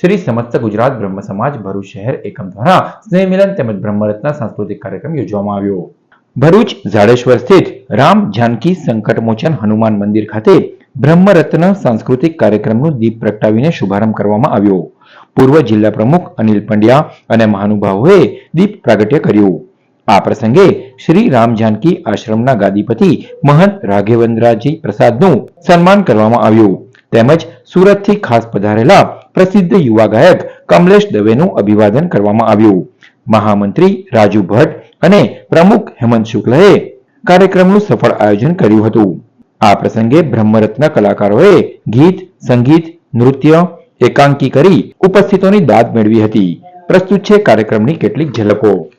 શ્રી સમસ્ત ગુજરાત બ્રહ્મ સમાજ ભરૂચ શહેર એકમ દ્વારા સ્નેહ મિલન તેમજ બ્રહ્મરત્ન સાંસ્કૃતિક કાર્યક્રમ યોજવામાં આવ્યો. ભરૂચ ઝાડેશ્વર સ્થિત રામ જાનકી સંકટમોચન હનુમાન મંદિર ખાતે બ્રહ્મરત્ન સાંસ્કૃતિક કાર્યક્રમનું દીપ પ્રગટાવીને શુભારંભ કરવામાં આવ્યો. પૂર્વ જિલ્લા પ્રમુખ અનિલ પંડ્યા અને મહાનુભાવોએ દીપ પ્રાગટ્ય કર્યું. આ પ્રસંગે શ્રી રામ જાનકી આશ્રમના ગાદીપતિ મહંત રાઘવેન્દ્રજી પ્રસાદનું સન્માન કરવામાં આવ્યું. તેમજ સુરતથી ખાસ પધારેલા પ્રસિદ્ધ યુવા ગાયક કમલેશ દવેનું અભિવાદન કરવામાં આવ્યું. મહામંત્રી રાજુ ભટ્ટ અને પ્રમુખ હેમંત શુક્લએ કાર્યક્રમનું સફળ આયોજન કર્યું હતું. આ પ્રસંગે બ્રહ્મરત્ન કલાકારોએ ગીત, સંગીત, નૃત્ય, એકાંકી કરી ઉપસ્થિતોની દાદ મેળવી હતી. પ્રસ્તુત છે કાર્યક્રમની કેટલીક ઝલકો.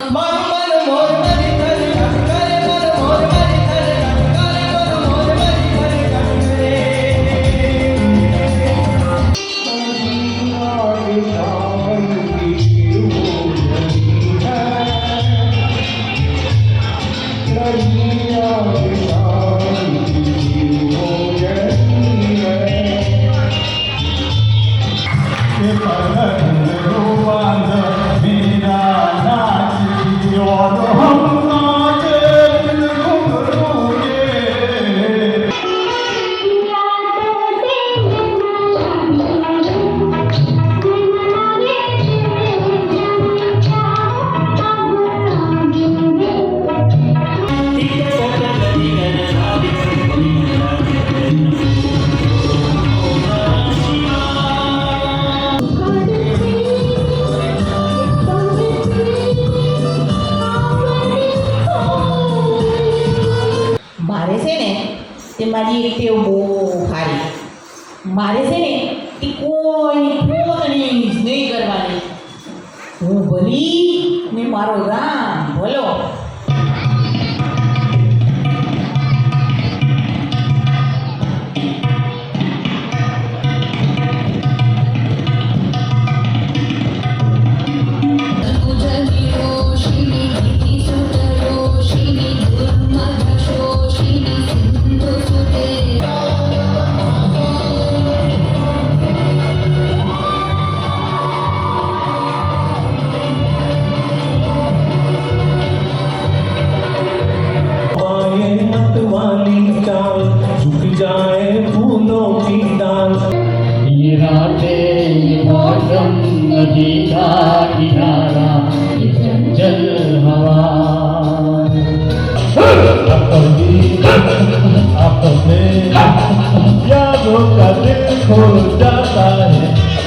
になるように મારે છે ને તે મારી એક ટેવ બહુ સારી મારે છે ને તે કોઈ પોતાની નહીં કરવાની. હું ભલી ને મારો રામ বসন্ত